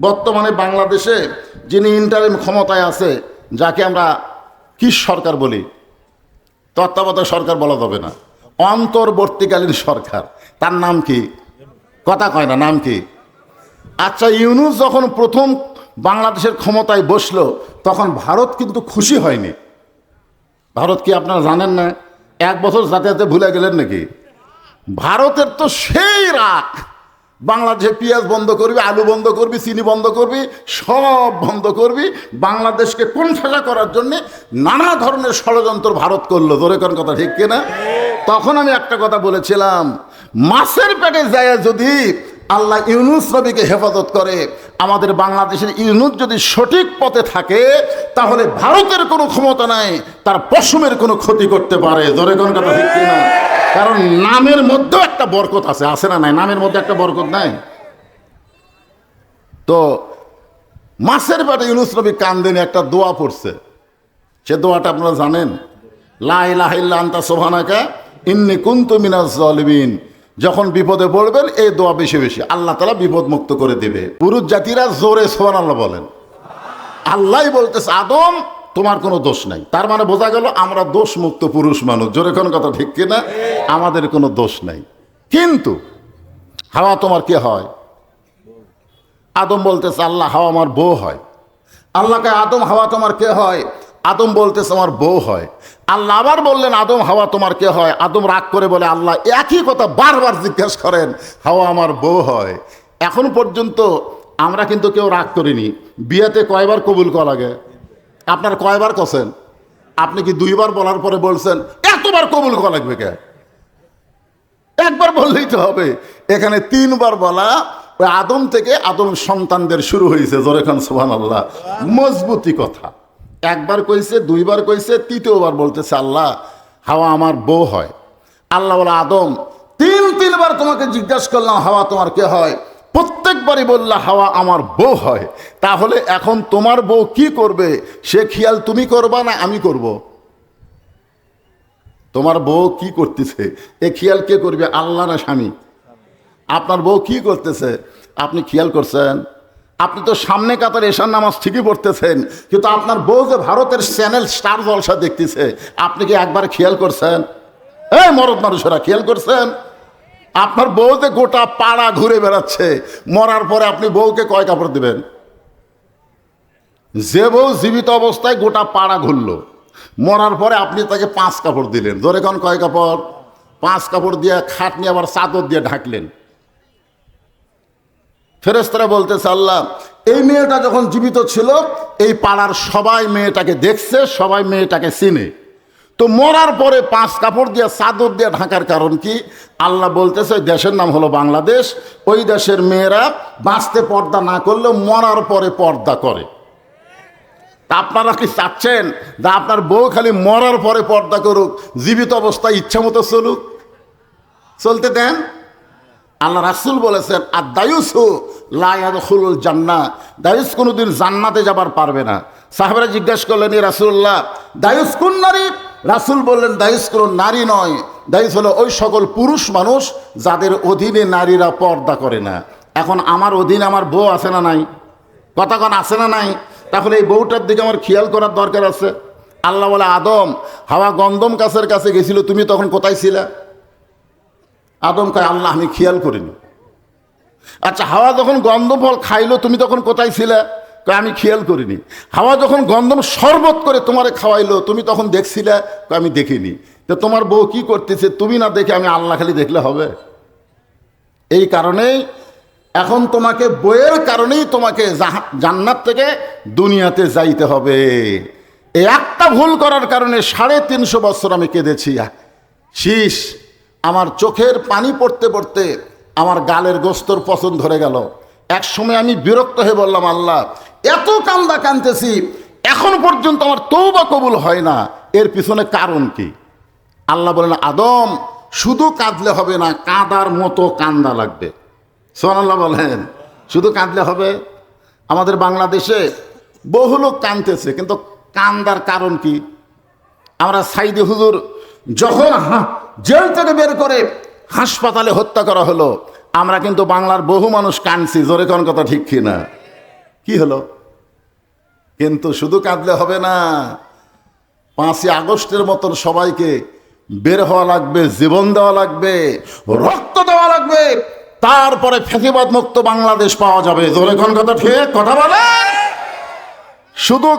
বর্তমানে বাংলাদেশে যিনি ইন্টারিম ক্ষমতায় আছে, যাকে আমরা কি সরকার বলি? তত্ত্বাবধায়ক সরকার বলা যাবে না। অন্তর্বর্তীকালীন সরকার। তার নাম কি? কথা কয় না, নাম কি? আচ্ছা ইউনুস যখন প্রথম বাংলাদেশের ক্ষমতায় বসল, তখন ভারত কিন্তু খুশি হয়নি। ভারত কি আপনারা জানেন না? এক বছর যাতে যাতে ভুলে গেলেন নাকি? ভারতের তো সেই রাগ। বাংলাদেশে পেঁয়াজ বন্ধ করবি, আলু বন্ধ করবি, চিনি বন্ধ করবি, সব বন্ধ করবি। বাংলাদেশকে কোণঠাসা করার জন্য নানা ধরনের ষড়যন্ত্র ভারত করল। ধরে কোন কথা ঠিক কিনা? তখন আমি একটা কথা বলেছিলাম, মাছের পেটে যায় যদি আল্লাহ ইউনুস নবীকে হেফাজত করে, আমাদের বাংলাদেশের ইউনুস যদি সঠিক পথে থাকে, তাহলে ভারতের কোনো ক্ষমতা নাই, তার পশমের কোনো ক্ষতি করতে পারে। ধরে কোন কথা ঠিক কিনা? কারণ নামের মধ্যেও একটা বরকত আছে আছে না নাই? নামের মধ্যে একটা বরকত নাই? তো মাছের পেটে ইউনুস নবী কান্দিনী, একটা দোয়া পড়ছে। সে দোয়াটা আপনারা জানেন? লাহিল্লা আন্তা সোহানাকা ইন্নি কুন্তু মিনাজ জলিবিন যখন বিপদে পড়বেন, এই দোয়া বেশি বেশি। আল্লাহ তালা বিপদ মুক্ত করে দেবে। পুরুষ জাতিরা জোরে সোহান আল্লাহ বলেন। আল্লাহ বলতেছে, আদম তোমার কোনো দোষ নাই। তার মানে বোঝা গেল আমরা দোষ মুক্ত পুরুষ মানুষ। জোরে কোন কথা ঠিক কিনা? আমাদের কোনো দোষ নাই। কিন্তু হাওয়া তোমার কে হয়? আদম বলতেছে, আল্লাহ, হাওয়া আমার বউ হয়। আল্লাহকে আদম, হাওয়া তোমার কে হয়? আদম বলতেছে, আমার বউ হয়। আল্লাহ আবার বললেন, আদম, হাওয়া তোমার কে হয়? আদম রাগ করে বলে, আল্লাহ, একই কথা বারবার জিজ্ঞেস করেন, হাওয়া আমার বউ হয়? এখন পর্যন্ত আমরা কিন্তু কেউ রাগ করিনি। বিয়েতে কয়বার কবুল করা লাগে? আপনার কয়বার কছেন? আপনি কি দুইবার বলার পরে বলছেন, এতবার কবুল করা লাগবে কে? একবার বললেই তো হবে। এখানে তিনবার বলা, ওই আদম থেকে আদম সন্তানদের শুরু হয়েছে, জোরে খান সোহান আল্লাহ মজবুতি কথা। একবার কইছে, দুইবার কইছে, তৃতীয়বার বলতেছে, আল্লাহ, হাওয়া আমার বউ হয়। আল্লাহ বলে, আদম তিন তিনবার তোমাকে জিজ্ঞাসা করলাম, হাওয়া তোমার কে হয়? প্রত্যেকবারই বললা, হাওয়া আমার বউ হয়। তাহলে এখন তোমার বউ কি করবে? সে খেয়াল তুমি করবা না আমি করব। তোমার বউ কি করতেছে? এ খেয়াল কে করবে? আল্লাহ না স্বামী। আপনার বউ কি করতেছে? আপনি খেয়াল করছেন? আপনি তো সামনে কাতার এশার নামাজ ঠিকই পড়তেছেন, কিন্তু আপনার বউ যে ভারতের চ্যানেল স্টার জলসা দেখতেছে, আপনি কি একবার খেয়াল করছেন? এই মরদ মানুষেরা, খেয়াল করছেন? আপনার বউ যে গোটা পাড়া ঘুরে বেড়াচ্ছে, মরার পরে আপনি বউকে কয় কাপড় দেবেন? যে বউ জীবিত অবস্থায় গোটা পাড়া ঘুরলো, মরার পরে আপনি তাকে পাঁচ কাপড় দিলেন। ধরে কোন কয় কাপড়? পাঁচ কাপড় দিয়ে খাট নিয়ে আবার চাদর দিয়ে ঢাকলেন। ফেরেস্তারা বলতেছে, আল্লাহ, এই মেয়েটা যখন জীবিত ছিল, এই পাড়ার সবাই মেয়েটাকে দেখছে, সবাই মেয়েটাকে চিনে। তো মরার পরে পাঁচ কাপড় দিয়ে, চাদর দিয়ে ঢাকার কারণ কি? আল্লাহ বলতেছে, ওই দেশের নাম হলো বাংলাদেশ। ওই দেশের মেয়েরা বাঁচতে পর্দা না করলেও মরার পরে পর্দা করে। তা আপনারা কি চাচ্ছেন যে আপনার বউ খালি মরার পরে পর্দা করুক, জীবিত অবস্থায় ইচ্ছা মতো চলুক? চলতে দেন? আল্লাহ রাসুল বলেছেন আর দায়ুসু লায়াদুল জান্না দায়ুস কোনোদিন জান্নাতে যাবার পারবে না। সাহেবরা জিজ্ঞেস করলেন রাসুল্লাহ দায়ুস কোন নারী? রাসুল বললেন দায়ুস কোনো নারী নয় দায়ুস হলো ওই সকল পুরুষ মানুষ যাদের অধীনে নারীরা পর্দা করে না। এখন আমার অধীনে আমার বউ আছে না নাই? কন আছে না নাই? তাহলে এই বউটার দিকে আমার খেয়াল করার দরকার আছে। আল্লাহ বলে, আদম, হাওয়া গন্দম কাছের কাছে গেছিল, তুমি তখন কোথায় ছিলে? আদম কয়, আল্লাহ, আমি খেয়াল করিনি। আচ্ছা হাওয়া যখন গন্ধ ফল খাইলো, তুমি তখন কোথায় ছিলে? আমি খেয়াল করিনি। হাওয়া যখন গন্ধম শরবত করে তোমারে খাওয়াইলো, তুমি তখন দেখছিলে? আমি দেখিনি। তো তোমার বউ কি করতেছে, তুমি না দেখে আমি আল্লাহ খালি দেখলে হবে? এই কারণেই এখন তোমাকে বইয়ের কারণেই তোমাকে জান্নাত থেকে দুনিয়াতে যাইতে হবে। এই একটা ভুল করার কারণে সাড়ে তিনশো বছর আমি কেঁদেছি। শীষ আমার চোখের পানি পড়তে পড়তে আমার গালের গোস্তর পছন্দ ধরে গেল। এক সময় আমি বিরক্ত হয়ে বললাম, আল্লাহ এত কান্দা কানতেছি, এখন পর্যন্ত আমার তৌবা কবুল হয় না। এর পিছনে কারণ কি? আল্লাহ বলেন, আদম, শুধু কাঁদলে হবে না, কাঁদার মতো কান্দা লাগবে। সোহানাল্লাহ বলেন, শুধু কাঁদলে হবে? আমাদের বাংলাদেশে বহু লোক কাঁদতেছে, কিন্তু কান্দার কারণ কি? আমরা সাইদি হুজুর যখন জেল থেকে বের করে হাসপাতালে হত্যা করা হলো, আমরা কিন্তু বাংলার বহু মানুষ কাঁদছি, জোরে কোন কথা ঠিক কিনা? কি হলো? কিন্তু শুধু কাঁদলে হবে না, পাঁচই আগস্টের মতন সবাইকে বের হওয়া লাগবে, জীবন দেওয়া লাগবে, রক্ত দেওয়া লাগবে। তারপরে ফেঁকিবাদ মুক্ত বাংলাদেশ পাওয়া যাবে। জোরে কোন কথা ঠিক? কথা বলে? শুধু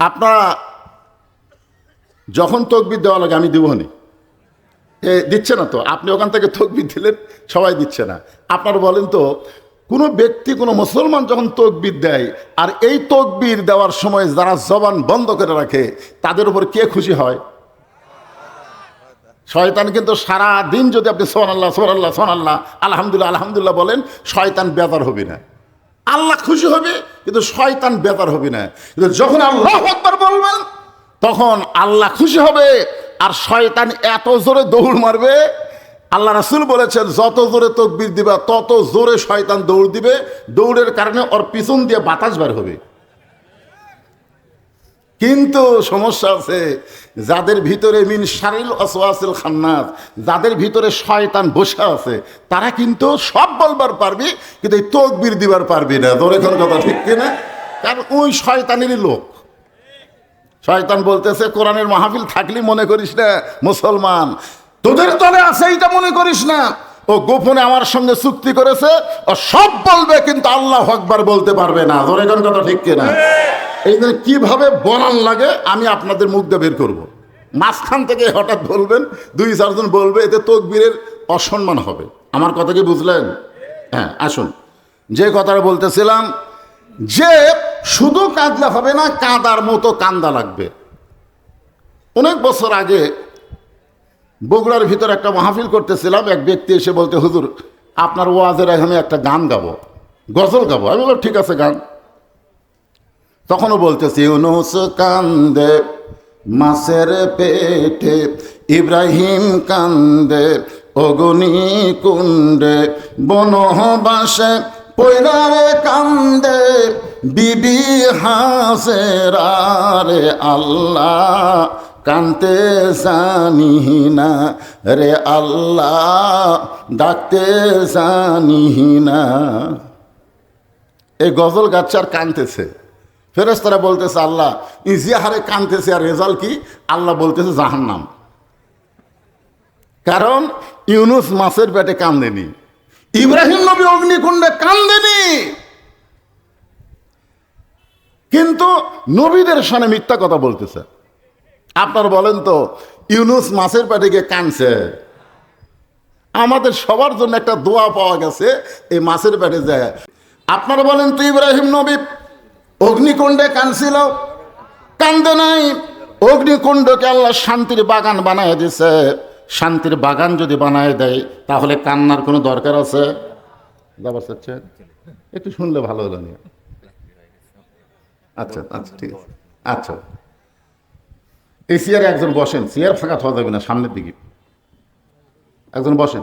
আপনারা যখন তকবির দেওয়া লাগে আমি দেবনি, এ দিচ্ছে না তো? আপনি ওখান থেকে তকবির দিলেন, সবাই দিচ্ছে না। আপনারা বলেন তো, কোনো ব্যক্তি, কোনো মুসলমান যখন তকবির দেয়, আর এই তকবির দেওয়ার সময় যারা জবান বন্ধ করে রাখে, তাদের উপর কে খুশি হয়? শয়তান কিন্তু সারা দিন যদি আপনি সোহান আল্লাহ সোহান আল্লাহ সোহান আল্লাহ আলহামদুলিল্লাহ আলহামদুলিল্লাহ বলেন, শয়তান বেদার হবে না। আল্লাহ খুশি হবে, কিন্তু শয়তান বেদার হবে না। কিন্তু যখন আল্লাহ একবার বলবেন, তখন আল্লাহ খুশি হবে, আর শয়তান এত জোরে দৌড় মারবে, আল্লাহ রাসুল বলেছেন, যত জোরে তকবির দিবা, তত জোরে শয়তান দৌড় দিবে, দৌড়ের কারণে ওর পিছন দিয়ে বাতাস বার হবে। কিন্তু সমস্যা আছে, যাদের ভিতরে মিন শারিল অসওয়াসিল খান্নাস, যাদের ভিতরে শয়তান বসে আছে, তারা কিন্তু সব বলবার পারবে, কিন্তু এই তকবির দিবার পারবে না। তোর এখন কথা ঠিক কিনা? কারণ ওই শয়তানেরই লোক। শয়তান বলতেছে, কোরআনের মাহফিল থাকলে মনে করিস না, মুসলমান। তোদের তলে আছে এইটা মনে করিস না। ও গোপনে আমার সঙ্গে চুক্তি করেছে, ও সব বলবে, কিন্তু আল্লাহ আকবার বলতে পারবে না। তোর এখন কথা ঠিক কিনা? এই জন্য কীভাবে বনান লাগে, আমি আপনাদের মুখ দিয়ে বের করব। মাঝখান থেকে হঠাৎ বলবেন, দুই চারজন বলবে, এতে তকবীরের অসম্মান হবে। আমার কথা কি বুঝলেন? হ্যাঁ আসুন। যে কথাটা বলতেছিলাম, যে শুধু কাঁদলে হবে না, কাঁদার মতো কান্দা লাগবে। অনেক বছর আগে বগুড়ার ভিতর একটা মাহফিল করতেছিলাম, এক ব্যক্তি এসে বলতে, হুজুর, আপনার ওয়াজের আমি একটা গান গাবো। গজল গাবো। আমি বললাম, ঠিক আছে, গান। তখনও বলতেছি, ইউনুস কান্দে মাসের পেটে, ইব্রাহিম কান্দে অগনি কুণ্ডে, বনবাসে পৈরারে কান্দে, বিবি হাসের রে আল্লাহ কানতে জানি না রে আল্লাহ, ডাকতে জানি না। এই গজল গাছ আর কানতেছে। ফেরেস্তারা বলতেছে, আল্লাহ ইজিয়াহারে কানতেছে আর রেজাল্ট কি? আল্লাহ বলতেছে, জাহান্নাম। কারণ ইউনুস মাছের পেটে কান্দেনি ইব্রাহিম নবী অগ্নিকুণ্ডে কান্দেনি কিন্তু নবীদের সামনে মিথ্যা কথা বলতেছে। আপনার বলেন তো, ইউনুস মাছের পেটে গিয়ে কানছে আমাদের সবার জন্য একটা দোয়া পাওয়া গেছে, এই মাছের পেটে যায়। আপনারা বলেন তো, ইব্রাহিম নবী অগ্নিকুণ্ডে কানছিল। কান্দে নাই। অগ্নিকুণ্ডকে আল্লাহ শান্তির বাগান বানায় দিছে। শান্তির বাগান যদি বানায় দেয়, তাহলে কান্নার কোনো দরকার আছে? যাবার চাচ্ছে। একটু শুনলে ভালো হলো নিয়ে আচ্ছা আচ্ছা ঠিক আছে। আচ্ছা। এই চেয়ারে একজন বসেন। চেয়ার ফাঁকা থাকা যাবে না, সামনের দিকে। একজন বসেন।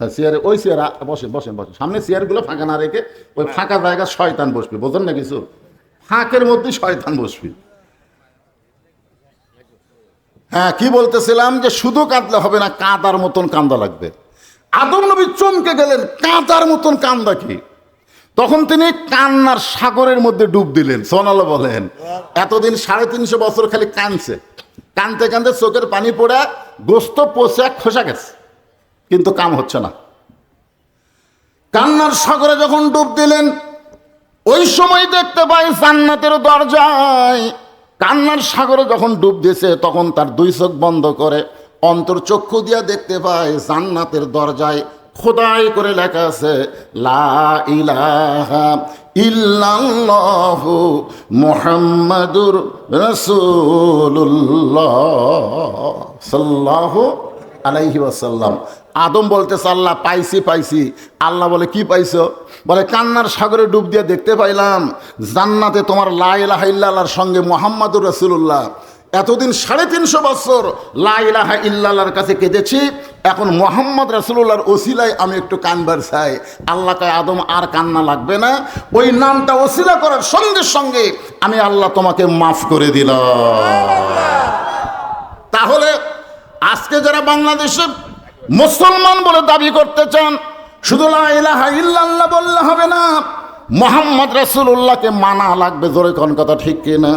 হ্যাঁ চেয়ারে ওই চেয়ার বসেন বসেন বসেন। সামনে চেয়ারগুলো ফাঁকা না রেখে ওই ফাঁকা জায়গা শয়তান বসবে বোঝেন না কিছু? ফাঁকের মধ্যে শয়তান বসবে। হ্যাঁ কি বলতেছিলাম যে শুধু কাঁদলে হবে না কাঁদার মতন কান্দা লাগবে। আদম নবী চমকে গেলেন কাঁদার মতন কান্দা কি? তখন তিনি কান্নার সাগরের মধ্যে ডুব দিলেন সোনালা বলেন। এতদিন সাড়ে তিনশো বছর খালি কানছে কানতে কানতে চোখের পানি পড়ে গোস্ত পচে খোসা গেছে। কিন্তু কাম হচ্ছে না। কান্নার সাগরে যখন ডুব দিলেন, ওই সময় দেখতে পাই জান্নাতের দরজায় কান্নার সাগরে যখন ডুব দিয়েছে, তখন তার দুই চোখ বন্ধ করে অন্তর চক্ষু দিয়া দেখতে পায় জান্নাতের দরজায় খোদাই করে লেখা আছে, লা ইলাহা ইল্লাল্লাহু মুহাম্মাদুর রাসূলুল্লাহ সাল্লাল্লাহু আলাইহি ওয়াসাল্লাম। আদম বলতেছে, আল্লাহ, পাইছি পাইছি। আল্লাহ বলে, কি পাইছো? বলে, কান্নার সাগরে ডুব দিয়ে দেখতে পাইলাম, জান্নাতে তোমার লাইলাহাইল্লাহর সঙ্গে মোহাম্মদুর রসুল্লাহ এতদিন সাড়ে তিনশো বছর লাইলাহা ইল্লাল্লাহর কাছে কেঁদেছি, এখন মোহাম্মদ রাসুল্লাহর ওসিলায় আমি একটু কানবার চাই। আল্লাহ আল্লাহকে আদম, আর কান্না লাগবে না। ওই নামটা ওসিলা করার সঙ্গে সঙ্গে আমি আল্লাহ তোমাকে মাফ করে দিলাম। তাহলে আজকে যারা বাংলাদেশে মুসলমান বলে দাবি করতে চান। শুধু ইলাহা ইল্লাল্লাহ বললে হবে না, মোহাম্মদ রাসুল্লাহকে মানা লাগবে। জোরে কোন কথা ঠিক কিনা?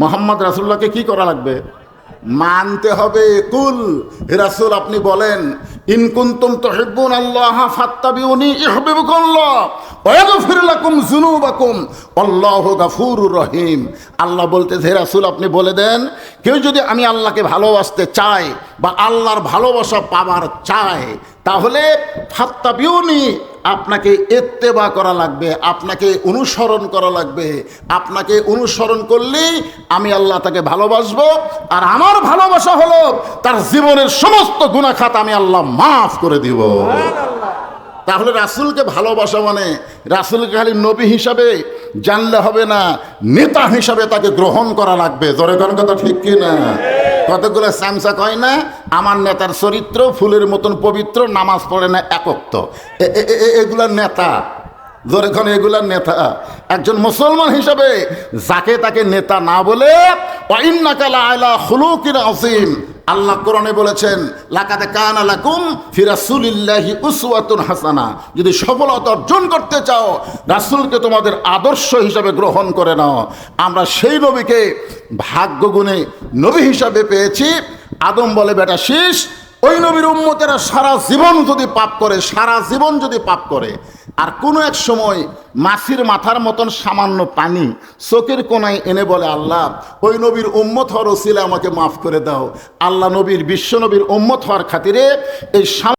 মোহাম্মদ রাসুল্লাহকে কি করা লাগবে? মানতে হবে। কুল, হে রাসূল, আপনি বলেন, ইন কুনতুম তুহিব্বুন আল্লাহ ফাত্তাবিউনি ইউহিব্বুকুল্লাহ ওয়া ইয়াগফির লাকুম যুনুবাকুম, আল্লাহু গাফুরুর রহিম। আল্লাহ বলতে, হে রাসূল, আপনি বলে দেন, কেউ যদি আমি আল্লাহকে ভালোবাসতে চায় বা আল্লাহর ভালোবাসা পাবার চায়, তাহলে ফাত্তাবিউনি আপনাকে এত্তেবা করা লাগবে আপনাকে অনুসরণ করা লাগবে। আপনাকে অনুসরণ করলেই আমি আল্লাহ তাকে ভালোবাসবো আর আমার ভালোবাসা হলো তার জীবনের সমস্ত গুণাখাত আমি আল্লাহ মাফ করে দিব। তাহলে রাসুলকে ভালোবাসা মানে রাসুলকে খালি নবী হিসাবে জানলে হবে না নেতা হিসাবে তাকে গ্রহণ করা লাগবে। জোরে কোন কথা ঠিক কি না কতগুলো স্যামসা কয় না? আমার নেতার চরিত্র, ফুলের মতন পবিত্র, নামাজ পড়ে না একক্ত। এ- এ- এ- এ- এগুলা নেতা। জোরে কোন এগুলার নেতা। একজন মুসলমান হিসাবে যাকে তাকে নেতা না বলে ওয়াইন্নাকালা আয়লা হলুকির আসিম আল্লাহ কোরআনে বলেছেন লাকাতে কান আলাকুম ফিরাসুলিল্লাহি উসওয়াতুন হাসানা। যদি সফলতা অর্জন করতে চাও, রাসূলকে তোমাদের আদর্শ হিসাবে গ্রহণ করে নাও। আমরা সেই নবীকে ভাগ্যগুণে নবী হিসাবে পেয়েছি। আদম বলে, বেটা, শীষ। ওই নবীর উম্মতেরা সারা জীবন যদি পাপ করে, সারা জীবন যদি পাপ করে, আর কোনো এক সময় মাছির মাথার মতন সামান্য পানি চোখের কোনায় এনে বলে, আল্লাহ, ওই নবীর উম্মত হওয়ার ওসিলে আমাকে মাফ করে দাও। আল্লাহ নবীর, বিশ্ব নবীর উম্মত হওয়ার খাতিরে এই